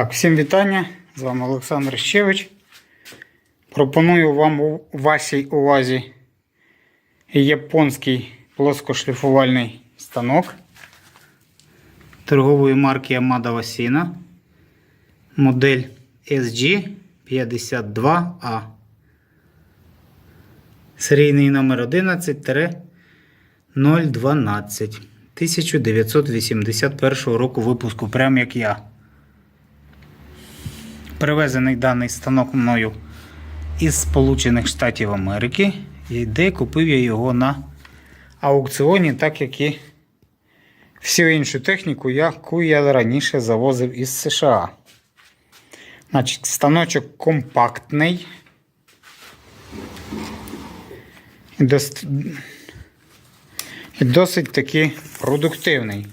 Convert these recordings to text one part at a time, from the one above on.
Так, всім вітання. З вами Олександр Щевич. Пропоную вам у вашій увазі японський плоскошліфувальний станок торгової марки Amada Wasina. Модель SG52A. Серійний номер 11 012 1981 року випуску, прям як я. Привезений даний станок мною із Сполучених Штатів Америки, де купив я його на аукціоні, так як і всю іншу техніку, яку я раніше завозив із США. Значить, станочок компактний. І досить таки продуктивний.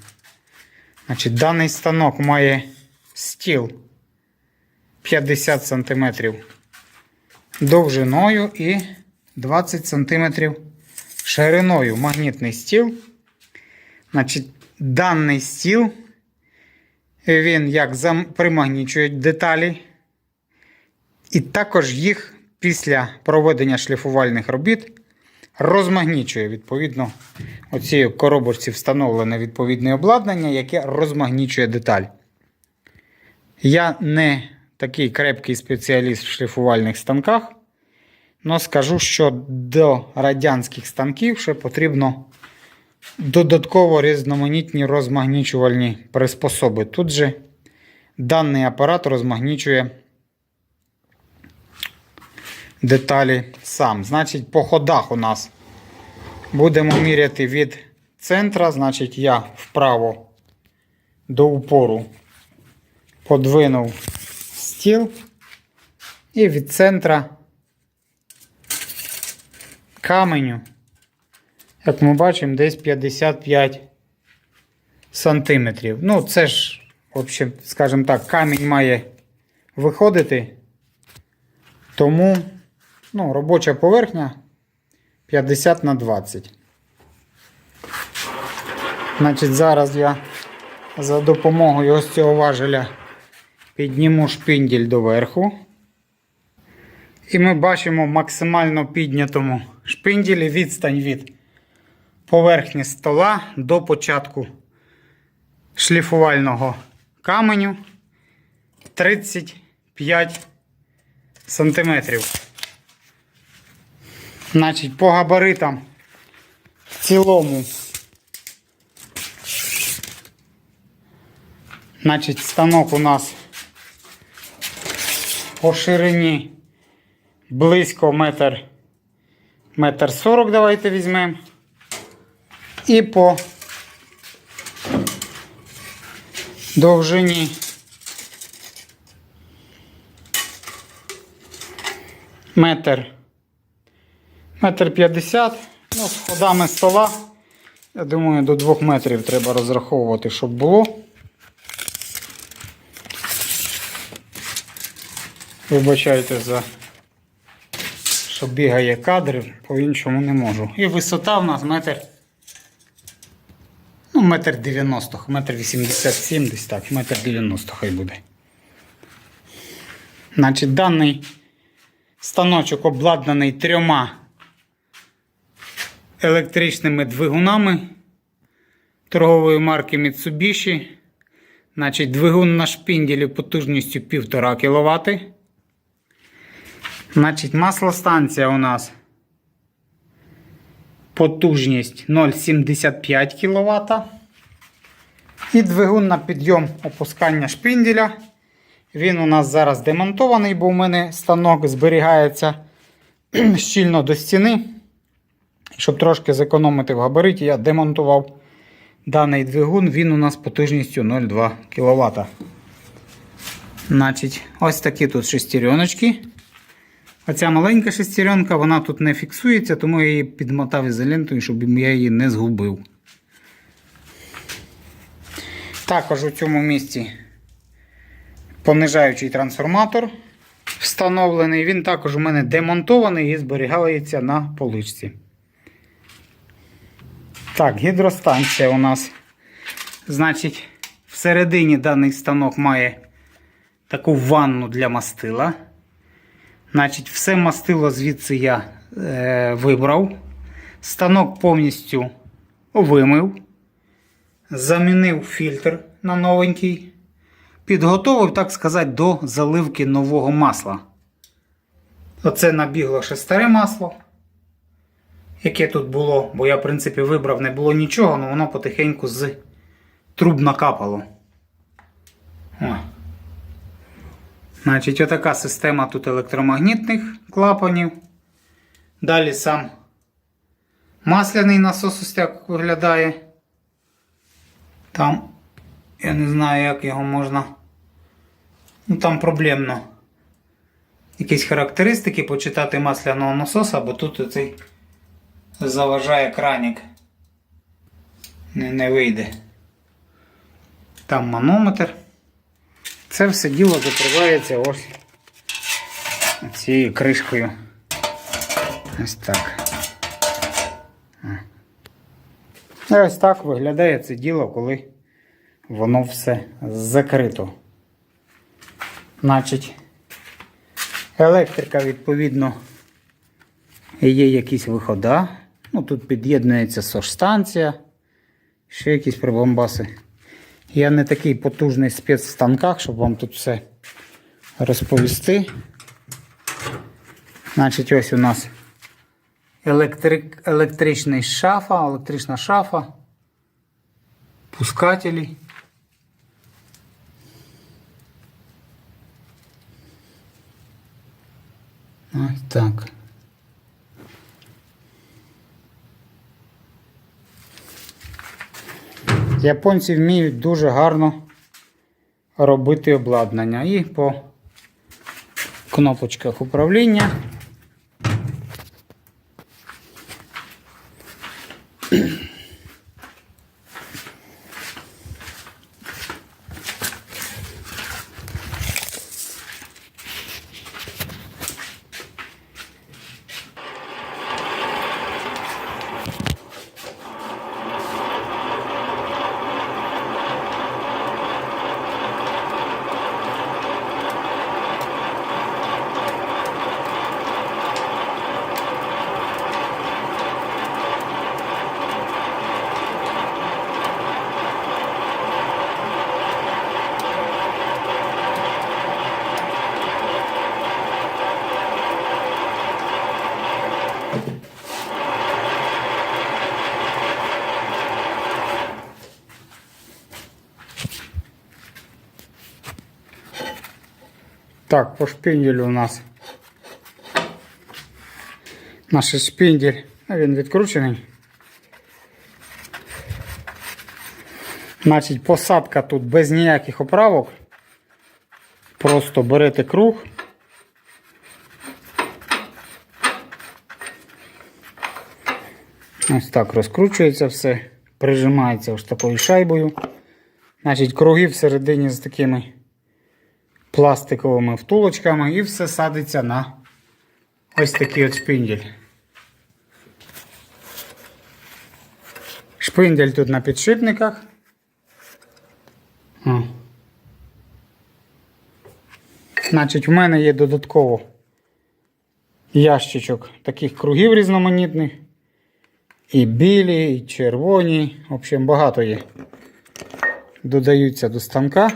Значить, даний станок має стіл 50 см довжиною і 20 см шириною магнітний стіл. Значить, даний стіл він як примагнічує деталі, і також їх після проведення шліфувальних робіт розмагнічує. Відповідно, у цій коробочці встановлене відповідне обладнання, яке розмагнічує деталь. Я не такий крепкий спеціаліст в шліфувальних станках, але скажу, що до радянських станків ще потрібно додатково різноманітні розмагнічувальні приспособи. Тут же даний апарат розмагнічує деталі сам. Значить, по ходах у нас будемо міряти від центра, значить, я вправо до упору подвинув стіл і від центра каменю, як ми бачимо, десь 55 сантиметрів. Ну, це ж, в общем, скажімо так, камінь має виходити, тому ну, робоча поверхня 50 на 20. Значить, зараз я за допомогою ось цього важеля підніму шпиндель доверху. І ми бачимо максимально піднятому шпинделі відстань від поверхні стола до початку шліфувального каменю 35 сантиметрів. Значить, по габаритам в цілому. Значить, станок у нас по ширині близько метр, метр сорок давайте візьмемо. І по довжині метр, метр п'ятдесят. Ну, з ходами стола. Я думаю, до двох метрів треба розраховувати, щоб було. Вибачайте за що бігає кадр, по-іншому не можу. І висота в нас метр. Ну, метр 90, метр 87, десь так, метр 90 хай буде. Значить, даний станочок обладнаний трьома електричними двигунами торгової марки Mitsubishi. Значить, двигун на шпінделі потужністю 1,5 кВт. Значить, маслостанція у нас потужність 0,75 кВт. І двигун на підйом опускання шпинделя. Він у нас зараз демонтований, бо у мене станок зберігається щільно до стіни. Щоб трошки зекономити в габариті, я демонтував даний двигун. Він у нас потужністю 0,2 кВт. Значить, ось такі тут шестереночки. Оця маленька шестеренка, вона тут не фіксується, тому я її підмотав ізолентою, щоб я її не згубив. Також у цьому місці понижаючий трансформатор встановлений. Він також у мене демонтований і зберігається на поличці. Так, гідростанція у нас. Значить, всередині даний станок має таку ванну для мастила. Значить, все мастило звідси я е, вибрав. Станок повністю вимив. Замінив фільтр на новенький. Підготовив, так сказати, до заливки нового масла. Оце набігло ще старе масло, яке тут було, бо я, в принципі, вибрав, не було нічого, але воно потихеньку з труб накапало. О. Значить, отака система тут електромагнітних клапанів. Далі сам масляний насос ось так виглядає. Там, я не знаю, як його можна. Ну, там проблемно. Якісь характеристики почитати масляного насоса, бо тут оцей заважає кранік. Не, не вийде. Там манометр. Це все діло закривається ось цією кришкою. Ось так. Ось так виглядає це діло, коли воно все закрито. Значить, електрика, відповідно, є якісь виходи. Ну, тут під'єднується сошстанція, ще якісь прибамбаси. Я не такий потужний спец в станках, щоб вам тут все розповісти. Значить, ось у нас електрик, електричний шафа, електрична шафа, пускателі. Ось так. Японці вміють дуже гарно робити обладнання. І по кнопочках управління. Так, по шпинделю у нас. Наш шпиндель, він відкручений. Значить, посадка тут без ніяких оправок. Просто берете круг. Ось так розкручується все, прижимається ось такою шайбою. Значить, круги всередині з такими пластиковими втулочками і все садиться на ось такий от шпиндель. Шпиндель тут на підшипниках. О. Значить, в мене є додатково ящичок таких кругів різноманітних. І білі, і червоні. В общем, багато є. Додаються до станка.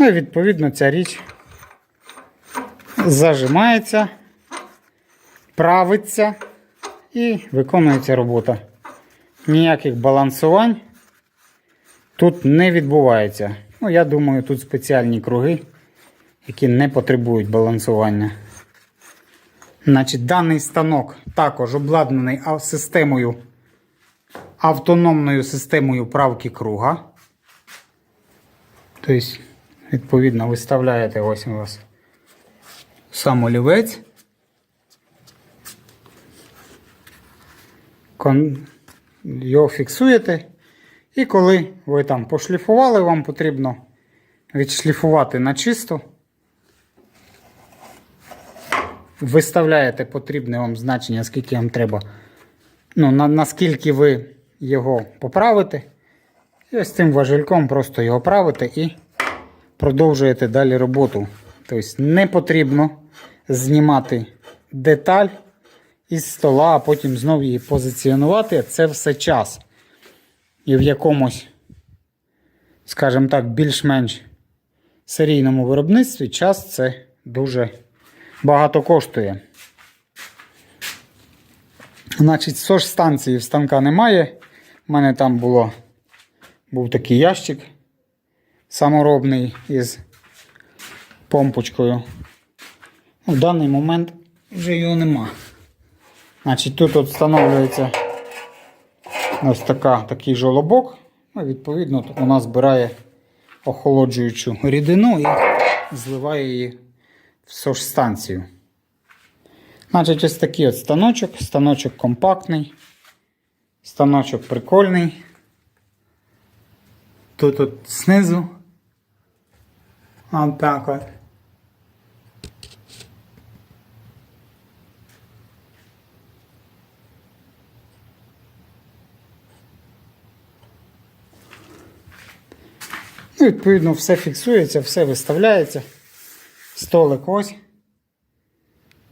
Ну і відповідно ця річ зажимається, правиться і виконується робота. Ніяких балансувань тут не відбувається. Ну, я думаю, тут спеціальні круги, які не потребують балансування. Значить, даний станок також обладнаний системою, автономною системою правки круга. Тобто, відповідно, виставляєте ось у вас сам олівець. Його фіксуєте. І коли ви там пошліфували, вам потрібно відшліфувати на чисто. Виставляєте потрібне вам значення, скільки вам треба. Ну, на, наскільки ви його поправите. І ось цим важельком просто його правите і продовжуєте далі роботу. Тобто не потрібно знімати деталь із стола, а потім знову її позиціонувати. Це все час. І в якомусь, скажімо так, більш-менш серійному виробництві час це дуже багато коштує. Значить, сож станції в станка немає. У мене там було, був такий ящик саморобний із помпочкою. В даний момент вже його нема. Значить, тут от встановлюється ось така, такий жолобок. Ну, відповідно, вона збирає охолоджуючу рідину і зливає її в сож-станцію. Значить, ось такий от станочок. Станочок компактний. Станочок прикольний. Тут от знизу. От так от. Ну, відповідно, все фіксується, все виставляється. Столик ось.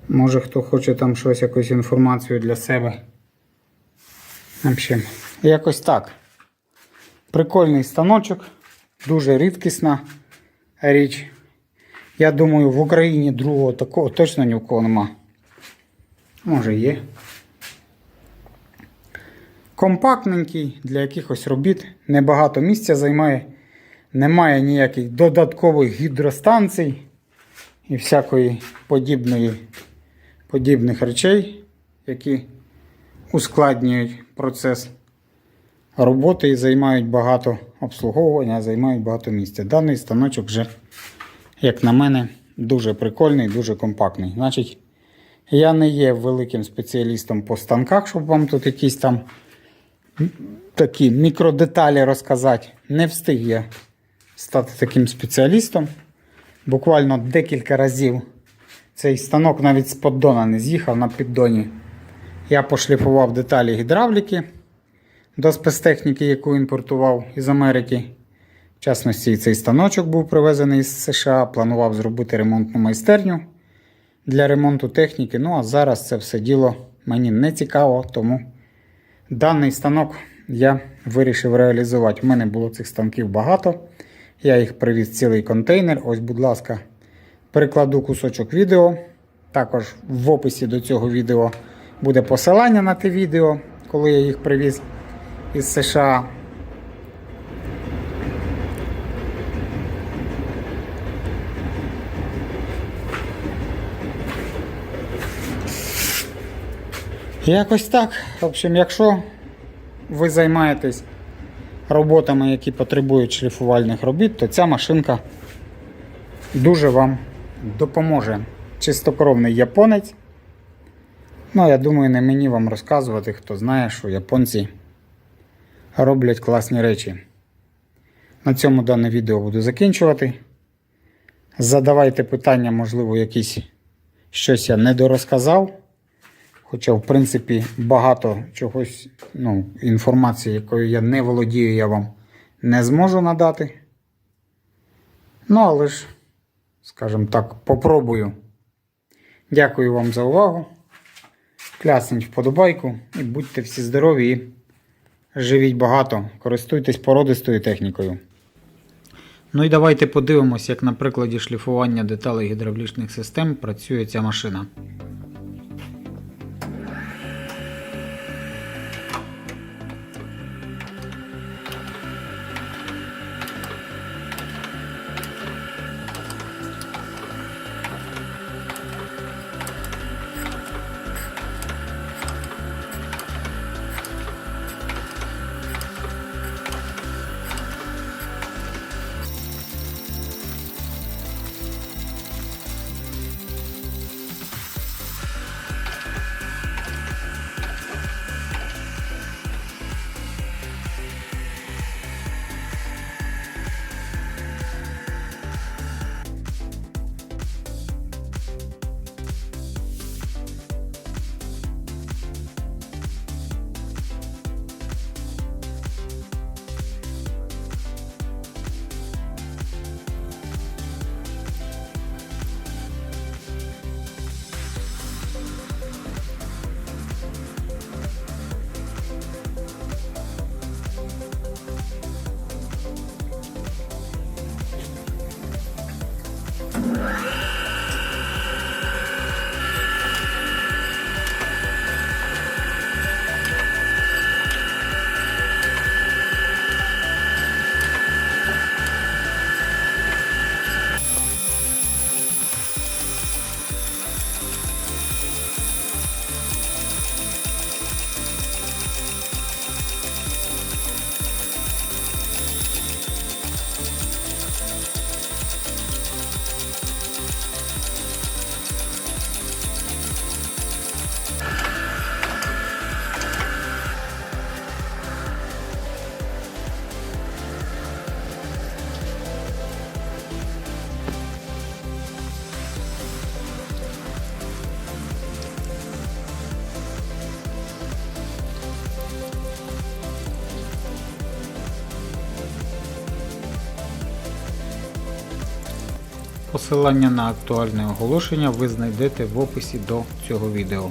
Може хто хоче там щось, якусь інформацію для себе. Общем, якось так. Прикольний станочок, дуже рідкісна річ. Я думаю, в Україні другого такого точно ні в кого нема. Може є. Компактненький для якихось робіт, небагато місця займає, немає ніяких додаткових гідростанцій і всякої подібної, подібних речей, які ускладнюють процес роботи і займають багато обслуговування, займають багато місця. Даний станочок вже, як на мене, дуже прикольний, дуже компактний. Значить, я не є великим спеціалістом по станках, щоб вам тут якісь там такі мікродеталі розказати. Не встиг я стати таким спеціалістом. Буквально декілька разів цей станок навіть з поддона не з'їхав на піддоні. Я пошліфував деталі гідравліки до спецтехніки, яку імпортував із Америки. В частності, цей станочок був привезений з США. Планував зробити ремонтну майстерню для ремонту техніки. Ну а зараз це все діло мені не цікаво, тому даний станок я вирішив реалізувати. У мене було цих станків багато. Я їх привіз цілий контейнер. Ось, будь ласка, прикладу кусочок відео. Також в описі до цього відео буде посилання на те відео, коли я їх привіз із США. Якось так. В общем, якщо ви займаєтесь роботами, які потребують шліфувальних робіт, то ця машинка дуже вам допоможе. Чистокровний японець. Ну, я думаю, не мені вам розказувати, хто знає, що японці роблять класні речі. На цьому дане відео буду закінчувати. Задавайте питання, можливо, якісь щось я не дорозказав. Хоча, в принципі, багато чогось, ну, інформації, якою я не володію, я вам не зможу надати. Ну, але ж, скажімо так, попробую. Дякую вам за увагу. Клясніть вподобайку і будьте всі здорові живіть багато. Користуйтесь породистою технікою. Ну і давайте подивимось, як на прикладі шліфування деталей гідравлічних систем працює ця машина. Посилання на актуальне оголошення ви знайдете в описі до цього відео.